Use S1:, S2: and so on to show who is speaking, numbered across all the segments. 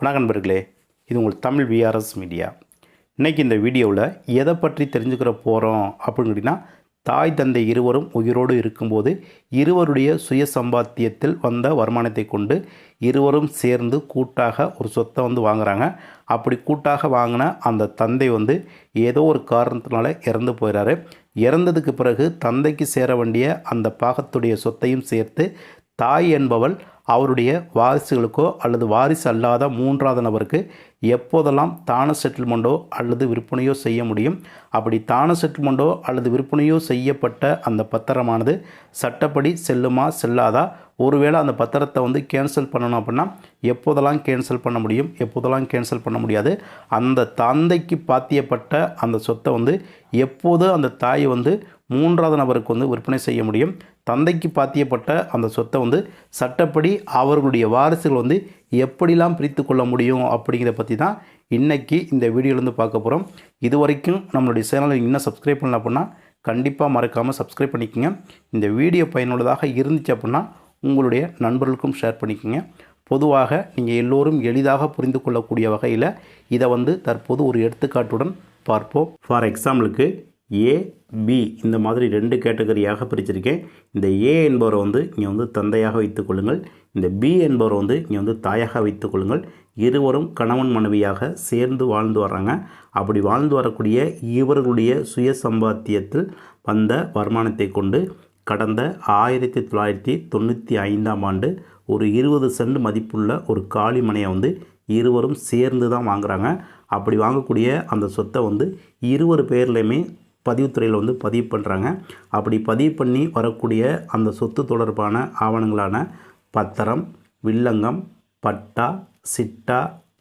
S1: வணக்கம் நண்பர்களே இது உங்கள் தமிழ் விஆர்எஸ் மீடியா இன்றைக்கி இந்த வீடியோவில் எதை பற்றி தெரிஞ்சுக்கிற போகிறோம் அப்படின்னு கேட்டிங்கன்னா தாய் தந்தை இருவரும் உயிரோடு இருக்கும்போது இருவருடைய சுய சம்பாத்தியத்தில் வந்த வருமானத்தை கொண்டு இருவரும் சேர்ந்து கூட்டாக ஒரு சொத்தை வந்து வாங்குறாங்க. அப்படி கூட்டாக வாங்கின அந்த தந்தை வந்து ஏதோ ஒரு காரணத்தினால இறந்து போயிறாரு. இறந்ததுக்கு பிறகு தந்தைக்கு சேர வேண்டிய அந்த பாகத்துடைய சொத்தையும் சேர்த்து தாய் என்பவள் அவருடைய வாரிசுகளுக்கோ அல்லது வாரிசு அல்லாத மூன்றாவது நபருக்கு எப்போதெல்லாம் தான செட்டில்மெண்ட்டோ அல்லது விற்பனையோ செய்ய முடியும்? அப்படி தான செட்டில்மெண்ட்டோ அல்லது விற்பனையோ செய்யப்பட்ட அந்த பத்திரமானது சட்டப்படி செல்லுமா செல்லாதா? ஒருவேளை அந்த பத்திரத்தை வந்து கேன்சல் பண்ணணும் அப்படின்னா எப்போதெல்லாம் கேன்சல் பண்ண முடியும்? எப்போதெல்லாம் கேன்சல் பண்ண முடியாது? அந்த தந்தைக்கு பாத்தியப்பட்ட அந்த சொத்தை வந்து எப்போது அந்த தாய் வந்து மூன்றாவது நபருக்கு வந்து விற்பனை செய்ய முடியும். தந்தைக்கு பாத்தியப்பட்ட அந்த சொத்தை வந்து சட்டப்படி அவர்களுடைய வாரிசுகள் வந்து எப்படிலாம் பிரித்து கொள்ள முடியும் அப்படிங்கிறத பற்றி தான் இன்றைக்கி இந்த வீடியோலேருந்து பார்க்க போகிறோம் இது வரைக்கும் நம்மளுடைய சேனலை இன்னும் சப்ஸ்கிரைப் பண்ணல அப்படின்னா கண்டிப்பாக மறக்காமல் சப்ஸ்கிரைப் பண்ணிக்கோங்க. இந்த வீடியோ பயனுள்ளதாக இருந்துச்சு அப்படின்னா உங்களுடைய நண்பர்களுக்கும் ஷேர் பண்ணிக்கோங்க. பொதுவாக நீங்கள் எல்லோரும் எளிதாக புரிந்து கொள்ளக்கூடிய வகையில் இதை வந்து தற்போது ஒரு எடுத்துக்காட்டுடன் பார்ப்போம். ஃபார் எக்ஸாம்பிளுக்கு ஏ பி இந்த மாதிரி ரெண்டு கேட்டகரியாக பிரிச்சிருக்கேன். இந்த ஏ என்பவரை வந்து இங்கே வந்து தந்தையாக வைத்துக்கொள்ளுங்கள் இந்த பி என்பவர் வந்து இங்கே வந்து தாயாக வைத்துக்கொள்ளுங்கள் இருவரும் கணவன் மனைவியாக சேர்ந்து வாழ்ந்து வர்றாங்க. அப்படி வாழ்ந்து வரக்கூடிய இவர்களுடைய சுய சம்பாத்தியத்தில் வந்த வருமானத்தை கொண்டு கடந்த ஆயிரத்தி தொள்ளாயிரத்தி தொண்ணூற்றி ஐந்தாம் ஆண்டு ஒரு இருபது சென்ட் மதிப்புள்ள ஒரு காளி மனையை வந்து இருவரும் சேர்ந்து தான் வாங்குறாங்க. அப்படி வாங்கக்கூடிய அந்த சொத்தை வந்து இருவர் பேர்லையுமே பதிவுத்துறையில் வந்து பதிவு பண்ணுறாங்க. அப்படி பதிவு பண்ணி வரக்கூடிய அந்த சொத்து தொடர்பான ஆவணங்களான பத்திரம் வில்லங்கம் பட்டா சிட்டா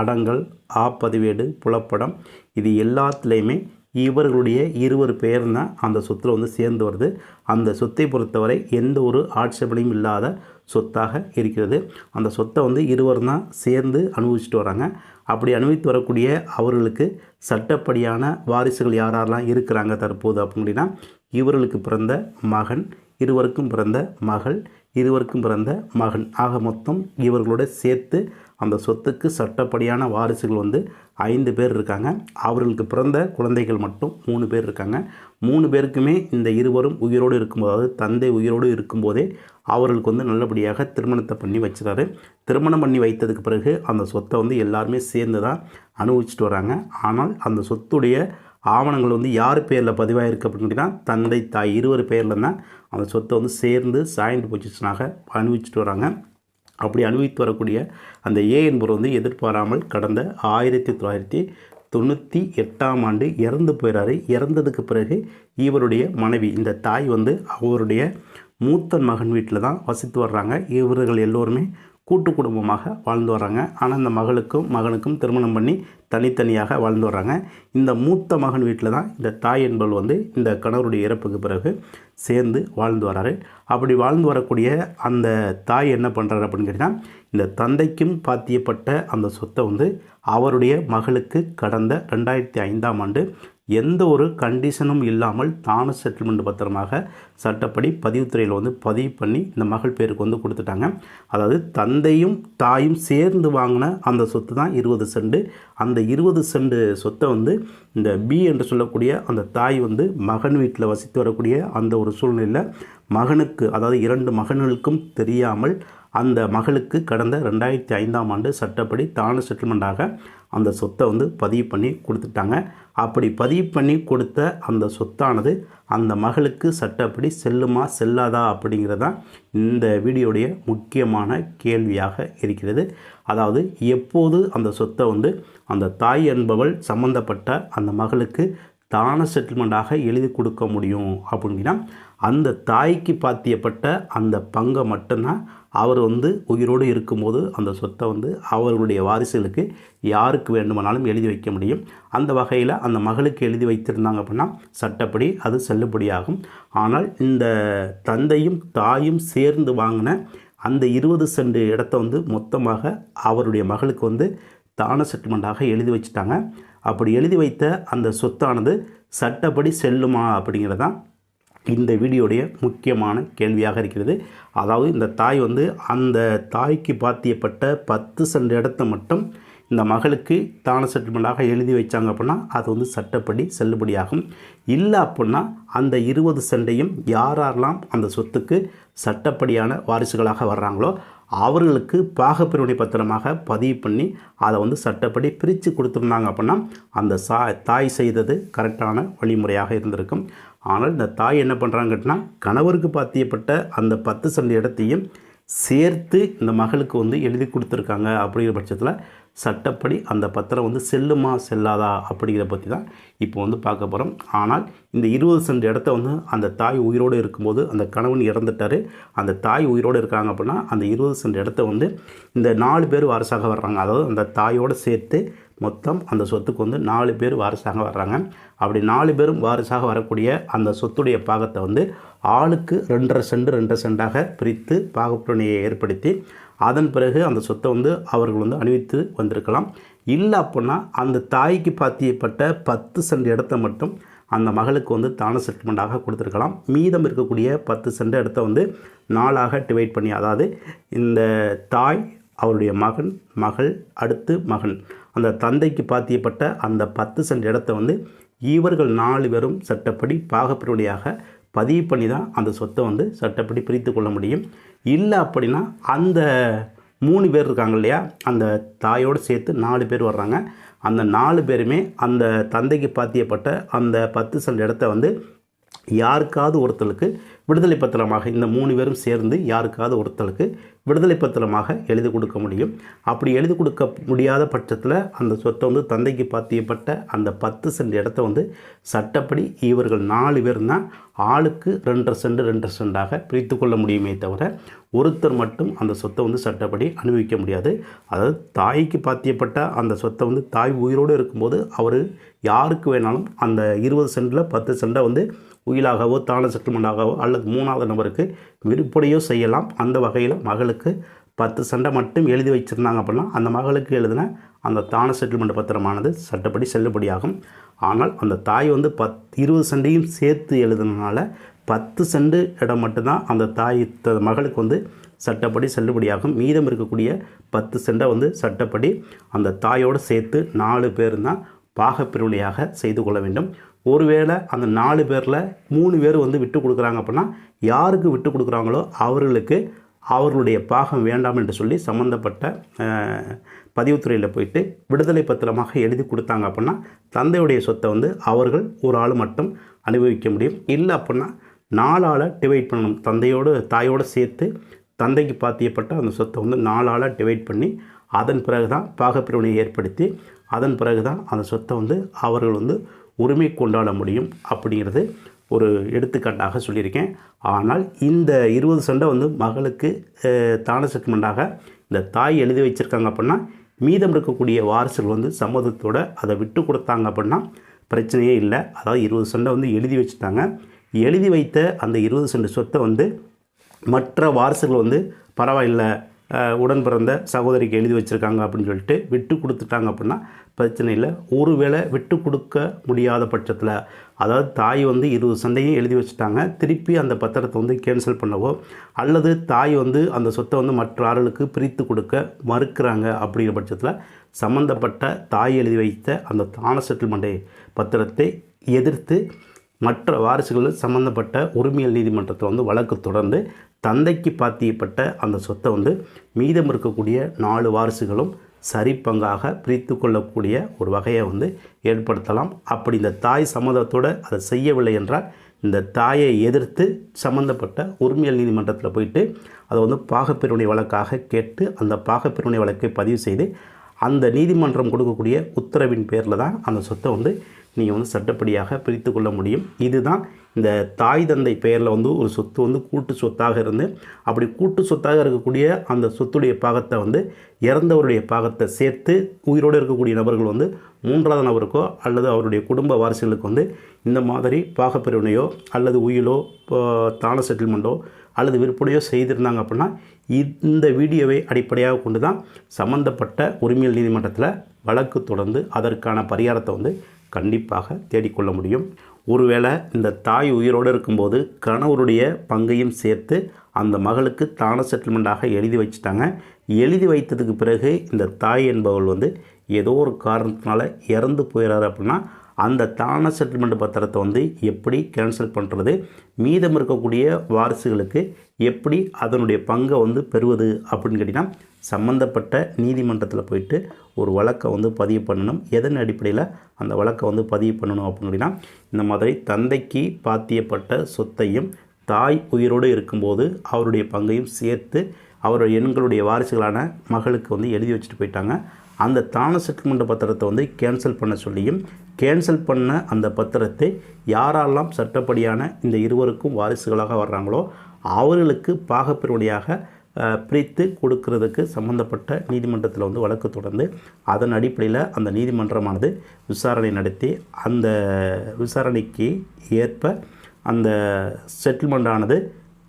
S1: அடங்கல் ஆப்பதிவேடு புலப்படம் இது எல்லாத்துலேயுமே இவர்களுடைய இருவர் பெயர் தான் அந்த சொத்தில் வந்து சேர்ந்து வருது. அந்த சொத்தை பொறுத்தவரை எந்த ஒரு ஆட்சேபனையும் இல்லாத சொத்தாக இருக்கிறது. அந்த சொத்தை வந்து இருவரும் தான் சேர்ந்து அனுபவிச்சுட்டு வராங்க. அப்படி அனுபவித்து வரக்கூடிய அவர்களுக்கு சட்டப்படியான வாரிசுகள் யாரெல்லாம் இருக்கிறாங்க தற்போது அப்படின்னா இவர்களுக்கு பிறந்த மகன் இருவருக்கும் பிறந்த மகள் இருவருக்கும் பிறந்த மகன். ஆக மொத்தம் இவர்களோட சேர்த்து அந்த சொத்துக்கு சட்டப்படியான வாரிசுகள் வந்து ஐந்து பேர் இருக்காங்க. அவர்களுக்கு பிறந்த குழந்தைகள் மட்டும் மூணு பேர் இருக்காங்க. மூணு பேருக்குமே இந்த இருவரும் உயிரோடு இருக்கும்போது அதாவது தந்தை உயிரோடு இருக்கும்போதே அவர்களுக்கு வந்து நல்லபடியாக திருமணத்தை பண்ணி வச்சுறாரு. திருமணம் பண்ணி வைத்ததுக்கு பிறகு அந்த சொத்தை வந்து எல்லாருமே சேர்ந்து தான் அனுபவிச்சுட்டு வராங்க. ஆனால் அந்த சொத்துடைய ஆவணங்கள் வந்து யார் பேரில் பதிவாயிருக்கு அப்படின்னு கேட்டிங்கன்னா தந்தை தாய் இருவர் பேரில் தான் அந்த சொத்தை வந்து சேர்ந்து சாய்ந்து பொசிஷனாக அனுபவிச்சுட்டு வராங்க. அப்படி அனுபவித்து வரக்கூடிய அந்த ஏ என்பவர் வந்து எதிர்பாராமல் கடந்த ஆயிரத்தி தொள்ளாயிரத்தி தொண்ணூற்றி எட்டாம் ஆண்டு இறந்து போயிறாரு. இறந்ததுக்கு பிறகு இவருடைய மனைவி இந்த தாய் வந்து அவருடைய மூத்த மகன் வீட்டில் தான் வசித்து வர்றாங்க. இவர்கள் எல்லோருமே கூட்டு குடும்பமாக வாழ்ந்து வர்றாங்க. ஆனால் இந்த மகளுக்கும் மகனுக்கும் திருமணம் பண்ணி தனித்தனியாக வாழ்ந்து வர்றாங்க. இந்த மூத்த மகன் வீட்டில் தான் இந்த தாய் என்பவள் வந்து இந்த கணவருடைய இறப்புக்கு பிறகு சேர்ந்து வாழ்ந்து வராரு அப்படி வாழ்ந்து வரக்கூடிய அந்த தாய் என்ன பண்ணுறாரு அப்படின்னு கேட்டிங்கன்னா இந்த தந்தைக்கும் பாத்தியப்பட்ட அந்த சொத்தை வந்து அவருடைய மகளுக்கு கடந்த ரெண்டாயிரத்தி ஐந்தாம் ஆண்டு எந்த ஒரு கண்டிஷனும் இல்லாமல் தான செட்டில்மெண்ட் பத்திரமாக சட்டப்படி பதிவுத்துறையில் வந்து பதிவு பண்ணி இந்த மகள் பேருக்கு வந்து கொடுத்துட்டாங்க. அதாவது தந்தையும் தாயும் சேர்ந்து வாங்கின அந்த சொத்து தான் இருபது செண்டு அந்த இருபது செண்டு சொத்தை வந்து இந்த பி என்று சொல்லக்கூடிய அந்த தாய் வந்து மகன் வீட்டில் வசித்து வரக்கூடிய அந்த ஒரு சூழ்நிலையில் மகனுக்கு அதாவது இரண்டு மகன்களுக்கும் தெரியாமல் அந்த மகளுக்கு கடந்த ரெண்டாயிரத்தி ஐந்தாம் ஆண்டு சட்டப்படி தான செட்டில்மெண்ட்டாக அந்த சொத்தை வந்து பதிவு பண்ணி கொடுத்துட்டாங்க. அப்படி பதிவு பண்ணி கொடுத்த அந்த சொத்தானது அந்த மகளுக்கு சட்டப்படி செல்லுமா செல்லாதா அப்படிங்கிறது தான் இந்த வீடியோடைய முக்கியமான கேள்வியாக இருக்கிறது. அதாவது எப்போது அந்த சொத்தை வந்து அந்த தாய் என்பவள் சம்பந்தப்பட்ட அந்த மகளுக்கு தான செட்டில்மெண்ட்டாக எழுதி கொடுக்க முடியும் அப்படின்னா அந்த தாய்க்கு பாத்தியப்பட்ட அந்த பங்கை மட்டும்தான் அவர் வந்து உயிரோடு இருக்கும்போது அந்த சொத்தை வந்து அவர்களுடைய வாரிசுகளுக்கு யாருக்கு வேண்டுமானாலும் எழுதி வைக்க முடியும். அந்த வகையில் அந்த மகளுக்கு எழுதி வைத்திருந்தாங்க அப்படின்னா சட்டப்படி அது செல்லுபடியாகும். ஆனால் இந்த தந்தையும் தாயும் சேர்ந்து வாங்கின அந்த இருபது சென்ட் இடத்த வந்து மொத்தமாக அவருடைய மகளுக்கு வந்து தான செட்டில்மெண்ட்டாக எழுதி வச்சுட்டாங்க. அப்படி எழுதி வைத்த அந்த சொத்தானது சட்டப்படி செல்லுமா அப்படிங்கிறது தான் இந்த வீடியோடைய முக்கியமான கேள்வியாக இருக்கிறது. அதாவது இந்த தாய் வந்து அந்த தாய்க்கு பாத்தியப்பட்ட பத்து சென்ட் இடத்த மட்டும் இந்த மகளுக்கு தான செட்டில்மெண்ட்டாக எழுதி வச்சாங்க அப்படின்னா அது வந்து சட்டப்படி செல்லுபடியாகும். இல்லை அப்படின்னா அந்த இருபது சென்டையும் யாரெல்லாம் அந்த சொத்துக்கு சட்டப்படியான வாரிசுகளாக வர்றாங்களோ அவர்களுக்கு பாகப்பிரிவினை பத்திரமாக பதிவு பண்ணி அதை வந்து சட்டப்படி பிரித்து கொடுத்துருந்தாங்க அப்படின்னா அந்த சா தாய் செய்தது கரெக்டான வழிமுறையாக இருந்திருக்கும். ஆனால் இந்த தாய் என்ன பண்ணுறாங்கன்னா கணவருக்கு பாத்தியப்பட்ட அந்த பத்து சென்ட் இடத்தையும் சேர்த்து இந்த மகளுக்கு வந்து எழுதி கொடுத்துருக்காங்க அப்படிங்கிற பட்சத்தில் சட்டப்படி அந்த பத்திரம் வந்து செல்லுமா செல்லாதா அப்படிங்கிற பற்றி தான் இப்போ வந்து பார்க்க போகிறோம் ஆனால் இந்த இருபது சென்ட் இடத்த வந்து அந்த தாய் உயிரோடு இருக்கும்போது அந்த கணவன் இறந்துட்டார். அந்த தாய் உயிரோடு இருக்காங்க அப்படின்னா அந்த இருபது சென்ட் இடத்த வந்து இந்த நாலு பேர் வாரிசாக வர்றாங்க. அதாவது அந்த தாயோடு சேர்த்து மொத்தம் அந்த சொத்துக்கு வந்து நாலு பேர் வாரிசாக வர்றாங்க. அப்படி நாலு பேரும் வாரிசாக வரக்கூடிய அந்த சொத்துடைய பாகத்தை வந்து ஆளுக்கு ரெண்டரை சென்ட் ரெண்டரை சென்டாக பிரித்து பாகப்பிரணையை ஏற்படுத்தி அதன் பிறகு அந்த சொத்தை வந்து அவர்கள் வந்து அணிவித்து வந்திருக்கலாம். இல்லை அப்படின்னா அந்த தாய்க்கு பாத்தியப்பட்ட பத்து சென்ட் இடத்த மட்டும் அந்த மகளுக்கு வந்து தான செட்டில்மெண்ட்டாக கொடுத்துருக்கலாம். மீதம் இருக்கக்கூடிய பத்து சென்ட் இடத்த வந்து நாளாக டிவைட் பண்ணி அதாவது இந்த தாய் அவருடைய மகன் மகள் அடுத்து மகன் அந்த தந்தைக்கு பாத்தியப்பட்ட அந்த பத்து சென்ட் இடத்த வந்து இவர்கள் நாலு பேரும் சட்டப்படி பாகப்பிரிவினையாக பதிவு பண்ணி தான் அந்த சொத்தை வந்து சட்டப்படி பிரித்து கொள்ள முடியும். இல்லை அப்படின்னா அந்த மூணு பேர் இருக்காங்க இல்லையா? அந்த தாயோடு சேர்த்து நாலு பேர் வர்றாங்க. அந்த நாலு பேருமே அந்த தந்தைக்கு பாத்தியப்பட்ட அந்த பத்து சென்ட் இடத்த வந்து யாருக்காவது ஒருத்தருக்கு விடுதலை பத்திரமாக இந்த மூணு பேரும் சேர்ந்து யாருக்காவது ஒருத்தருக்கு விடுதலை பத்திரமாக எழுதி கொடுக்க முடியும். அப்படி எழுதி கொடுக்க முடியாத பட்சத்தில் அந்த சொத்தை வந்து தந்தைக்கு பாத்தியப்பட்ட அந்த பத்து சென்ட் இடத்த வந்து சட்டப்படி இவர்கள் நாலு பேர் தான் ஆளுக்கு ரெண்டரை சென்ட் ரெண்டரை சென்டாக பிரித்து கொள்ள முடியுமே தவிர ஒருத்தர் மட்டும் அந்த சொத்தை வந்து சட்டப்படி அனுபவிக்க முடியாது. அதாவது தாய்க்கு பாத்தியப்பட்ட அந்த சொத்தை வந்து தாய் உயிரோடு இருக்கும்போது அவர் யாருக்கு வேணாலும் அந்த இருபது சென்டில் பத்து சென்டை வந்து உயிலாகவோ தான செட்டில்மெண்ட்டாகவோ அல்லது மூணாவது நபருக்கு விற்பனையோ செய்யலாம். அந்த வகையில் மகளுக்கு பத்து சண்டை மட்டும் எழுதி வச்சுருந்தாங்க அப்படின்னா அந்த மகளுக்கு எழுதின அந்த தான செட்டில்மெண்ட் பத்திரமானது சட்டப்படி செல்லுபடியாகும். ஆனால் அந்த தாய் வந்து பத் இருபது சண்டையும் சேர்த்து எழுதுனதுனால பத்து செண்டு இடம் மட்டும்தான் அந்த தாய் த- மகளுக்கு வந்து சட்டப்படி செல்லுபடியாகும். மீதம் இருக்கக்கூடிய பத்து செண்டை வந்து சட்டப்படி அந்த தாயோடு சேர்த்து நாலு பேர் தான் பாகப்பிரிவினையாக செய்து கொள்ள வேண்டும். ஒருவேளை அந்த நாலு பேரில் மூணு பேர் வந்து விட்டு கொடுக்குறாங்க அப்படின்னா யாருக்கு விட்டு கொடுக்குறாங்களோ அவர்களுக்கு அவர்களுடைய பாகம் வேண்டாம் என்று சொல்லி சம்மந்தப்பட்ட பதிவுத்துறையில் போயிட்டு விடுதலை பத்திரமாக எழுதி கொடுத்தாங்க அப்படின்னா தந்தையுடைய சொத்தை வந்து அவர்கள் ஒரு ஆள் மட்டும் அனுபவிக்க முடியும். இல்லை அப்படின்னா நாலால் டிவைட் பண்ணணும். தந்தையோடு தாயோடு சேர்த்து தந்தைக்கு பாத்தியப்பட்ட அந்த சொத்தை வந்து நாலால் டிவைட் பண்ணி அதன் பிறகு தான் பாகப்பிரிவினை ஏற்படுத்தி அதன் பிறகு தான் அந்த சொத்தை வந்து அவர்கள் வந்து உரிமை கொண்டாட முடியும் அப்படிங்கிறது ஒரு எடுத்துக்காட்டாக சொல்லியிருக்கேன். ஆனால் இந்த இருபது சண்டை வந்து மகளுக்கு தான செட்டில்மெண்ட்டாக இந்த தாய் எழுதி வச்சுருக்காங்க அப்படின்னா மீதம் இருக்கக்கூடிய வாரிசுகள் வந்து சம்மதத்தோடு அதை விட்டு கொடுத்தாங்க அப்படின்னா பிரச்சனையே இல்லை. அதாவது இருபது சண்டை வந்து எழுதி வச்சுட்டாங்க. எழுதி வைத்த அந்த இருபது சென்ட் சொத்தை வந்து மற்ற வாரிசுகள் வந்து பரவாயில்லை உடன் பிறந்த சகோதரிக்கு எழுதி வச்சுருக்காங்க அப்படின்னு சொல்லிட்டு விட்டு கொடுத்துட்டாங்க அப்படின்னா பிரச்சனை இல்லை. ஒருவேளை விட்டு கொடுக்க முடியாத பட்சத்தில் அதாவது தாய் வந்து இருபது சண்டையும் எழுதி வச்சுட்டாங்க. திருப்பி அந்த பத்திரத்தை வந்து கேன்சல் பண்ணவோ அல்லது தாய் வந்து அந்த சொத்தை வந்து மற்ற ஆளுக்கு பிரித்து கொடுக்க மறுக்கிறாங்க அப்படிங்கிற பட்சத்தில் சம்மந்தப்பட்ட தாய் எழுதி வைத்த அந்த தான செட்டில்மெண்ட்டை பத்திரத்தை எதிர்த்து மற்ற வாரிசுகள் சம்பந்தப்பட்ட உரிமையல் நீதிமன்றத்தில் வந்து வழக்கு தொடர்ந்து தந்தைக்கு பாத்தியப்பட்ட அந்த சொத்தை வந்து மீதம் இருக்கக்கூடிய நாலு வாரிசுகளும் சரி பங்காக பிரித்து கொள்ளக்கூடிய ஒரு வகையை வந்து ஏற்படுத்தலாம். அப்படி இந்த தாய் சம்மதத்தோடு அதை செய்யவில்லை என்றால் இந்த தாயை எதிர்த்து சம்பந்தப்பட்ட உரிமையல் நீதிமன்றத்தில் போயிட்டு அதை வந்து பாகப்பிரிவினை வழக்காக கேட்டு அந்த பாகப்பிரிவினை வழக்கை பதிவு செய்து அந்த நீதிமன்றம் கொடுக்கக்கூடிய உத்தரவின் பேரில் தான் அந்த சொத்தை வந்து நீங்கள் வந்து சட்டப்படியாக பிரித்து கொள்ள முடியும். இதுதான் இந்த தாய் தந்தை பெயரில் வந்து ஒரு சொத்து வந்து கூட்டு சொத்தாக இருந்து அப்படி கூட்டு சொத்தாக இருக்கக்கூடிய அந்த சொத்துடைய பாகத்தை வந்து இறந்தவருடைய பாகத்தை சேர்த்து உயிரோடு இருக்கக்கூடிய நபர்கள் வந்து மூன்றாவது நபருக்கோ அல்லது அவருடைய குடும்ப வாரிசுகளுக்கு வந்து இந்த மாதிரி பாகப்பிரிவினையோ அல்லது உயிலோ இப்போ தான செட்டில்மெண்ட்டோ அல்லது விற்பனையோ செய்திருந்தாங்க அப்படின்னா இந்த வீடியோவை அடிப்படையாக கொண்டு தான் சம்மந்தப்பட்ட உரிமையல் நீதிமன்றத்தில் வழக்கு தொடர்ந்து அதற்கான பரிகாரத்தை வந்து கண்டிப்பாக தேடிக்கொள்ள முடியும். ஒருவேளை இந்த தாய் உயிரோடு இருக்கும்போது கணவருடைய பங்கையும் சேர்த்து அந்த மகளுக்கு தான செட்டில்மெண்ட்டாக எழுதி வச்சுட்டாங்க. எழுதி வைத்ததுக்கு பிறகு இந்த தாய் என்பவள் வந்து ஏதோ ஒரு காரணத்தினால இறந்து போயிடாரு அப்படின்னா அந்த தான செட்டில்மெண்ட் பத்திரத்தை வந்து எப்படி கேன்சல் பண்ணுறது மீதம் இருக்கக்கூடிய வாரிசுகளுக்கு எப்படி அதனுடைய பங்கை வந்து பெறுவது அப்படின்னு கேட்டிங்கன்னா சம்மந்தப்பட்ட நீதிமன்றத்தில் போயிட்டு ஒரு வழக்கை வந்து பதிவு பண்ணணும். எதன் அடிப்படையில் அந்த வழக்கை வந்து பதிவு பண்ணணும் அப்படின்னு இந்த மாதிரி தந்தைக்கு பாத்தியப்பட்ட சொத்தையும் தாய் உயிரோடு இருக்கும்போது அவருடைய பங்கையும் சேர்த்து அவருடைய எண்களுடைய வாரிசுகளான மகளுக்கு வந்து எழுதி வச்சுட்டு போயிட்டாங்க. அந்த தான செட்டில்மெண்ட் பத்திரத்தை வந்து கேன்சல் பண்ண சொல்லியும் கேன்சல் பண்ண அந்த பத்திரத்தை யாரெல்லாம் சட்டப்படியான இந்த இருவருக்கும் வாரிசுகளாக வர்றாங்களோ அவர்களுக்கு பாகப்பிரிவினையாக பிரித்து கொடுக்கறதுக்கு சம்மந்தப்பட்ட நீதிமன்றத்தில் வந்து வழக்கு தொடர்ந்து அதன் அடிப்படையில் அந்த நீதிமன்றமானது விசாரணை நடத்தி அந்த விசாரணைக்கு ஏற்ப அந்த செட்டில்மெண்ட் ஆனது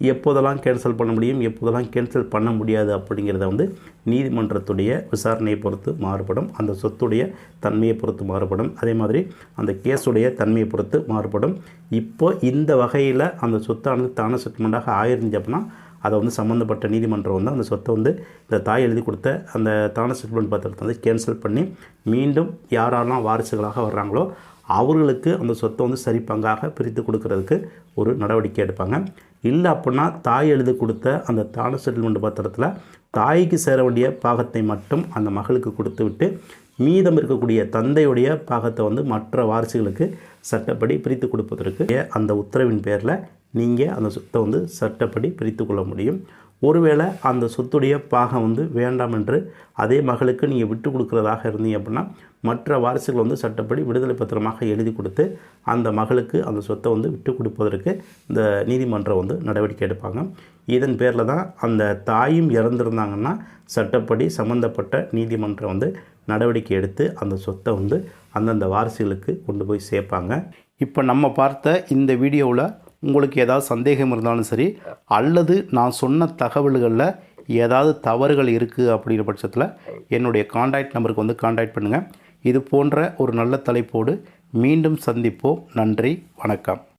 S1: எப்போதெல்லாம் கேன்சல் பண்ண முடியும் எப்போதெல்லாம் கேன்சல் பண்ண முடியாது அப்படிங்கிறத வந்து நீதிமன்றத்துடைய விசாரணையை பொறுத்து மாறுபடும் அந்த சொத்துடைய தன்மையை பொறுத்து மாறுபடும் அதே மாதிரி அந்த கேஸுடைய தன்மையை பொறுத்து மாறுபடும். இப்போ இந்த வகையில் அந்த சொத்தானது தான செட்டில்மெண்ட்டாக ஆயிருந்துச்சு அப்படின்னா அதை வந்து சம்மந்தப்பட்ட நீதிமன்றம் வந்து அந்த சொத்தை வந்து இந்த தாய் எழுதி கொடுத்த அந்த தான செட்டில்மெண்ட் பத்திரத்தை வந்து கேன்சல் பண்ணி மீண்டும் யாரெல்லாம் வாரிசுகளாக வர்றாங்களோ அவர்களுக்கு அந்த சொத்தை வந்து சரி பங்காக பிரித்து கொடுக்கறதுக்கு ஒரு நடவடிக்கை எடுப்பாங்க. இல்லை அப்படின்னா தாய் எழுதி கொடுத்த அந்த தான செட்டில்மெண்ட் பத்திரத்தில் தாய்க்கு சேர வேண்டிய பாகத்தை மட்டும் அந்த மகளுக்கு கொடுத்து விட்டு மீதம் இருக்கக்கூடிய தந்தையுடைய பாகத்தை வந்து மற்ற வாரிசுகளுக்கு சட்டப்படி பிரித்து கொடுப்பதற்கு அந்த உத்தரவின் பேரில் நீங்கள் அந்த சொத்தை வந்து சட்டப்படி பிரித்து கொள்ள முடியும். ஒருவேளை அந்த சொத்துடைய பாகம் வந்து வேண்டாம் என்று அதே மகளுக்கு நீங்கள் விட்டு கொடுக்குறதாக இருந்தீங்க அப்படின்னா மற்ற வாரிசுகள் வந்து சட்டப்படி விடுதலை பத்திரமாக எழுதி கொடுத்து அந்த மகளுக்கு அந்த சொத்தை வந்து விட்டு கொடுப்பதற்கு இந்த நீதிமன்றம் வந்து நடவடிக்கை எடுப்பாங்க. இதன் பேரில் தான் அந்த தாயும் இறந்துருந்தாங்கன்னா சட்டப்படி சம்மந்தப்பட்ட நீதிமன்றம் வந்து நடவடிக்கை எடுத்து அந்த சொத்தை வந்து அந்தந்த வாரிசுகளுக்கு கொண்டு போய் சேர்ப்பாங்க. இப்போ நம்ம பார்த்த இந்த வீடியோவில் உங்களுக்கு ஏதாவது சந்தேகம் இருந்தாலும் சரி அல்லது நான் சொன்ன தகவல்களில் ஏதாவது தவறுகள் இருக்குது அப்படிங்கிற பட்சத்தில் என்னுடைய காண்டாக்ட் நம்பருக்கு வந்து காண்டாக்ட் பண்ணுங்கள் இது போன்ற ஒரு நல்ல தலைப்போடு மீண்டும் சந்திப்போம். நன்றி வணக்கம்.